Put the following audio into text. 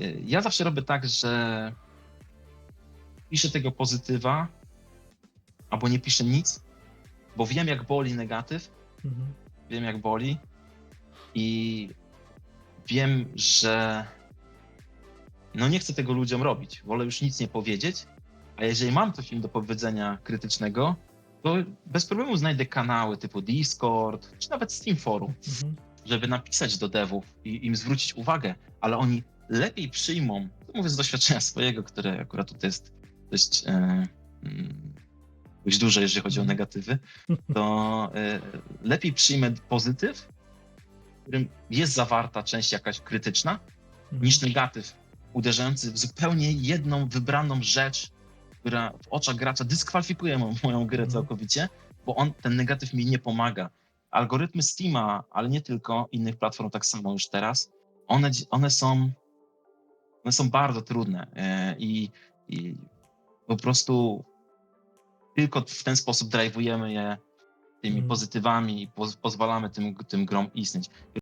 y, ja zawsze robię tak, że piszę tego pozytywa, albo nie piszę nic, bo wiem jak boli negatyw, Mhm. wiem jak boli i wiem, że no nie chcę tego ludziom robić. Wolę już nic nie powiedzieć, a jeżeli mam coś im do powiedzenia krytycznego, to bez problemu znajdę kanały typu Discord, czy nawet Steam Forum, Mhm. żeby napisać do devów i im zwrócić uwagę, ale oni lepiej przyjmą, to mówię z doświadczenia swojego, które akurat tutaj jest dość, e, mm, dość duże, jeżeli chodzi o Mhm. negatywy, to e, lepiej przyjmę pozytyw, w którym jest zawarta część jakaś krytyczna, Mhm. niż negatyw uderzający w zupełnie jedną wybraną rzecz, która w oczach gracza dyskwalifikuje mo- moją grę Mhm. całkowicie, bo on, ten negatyw mi nie pomaga. Algorytmy Steama, ale nie tylko, innych platform tak samo już teraz, one, one są one są bardzo trudne e, i, i po prostu tylko w ten sposób drive'ujemy je tymi Mhm. pozytywami i poz, pozwalamy tym, tym grom istnieć.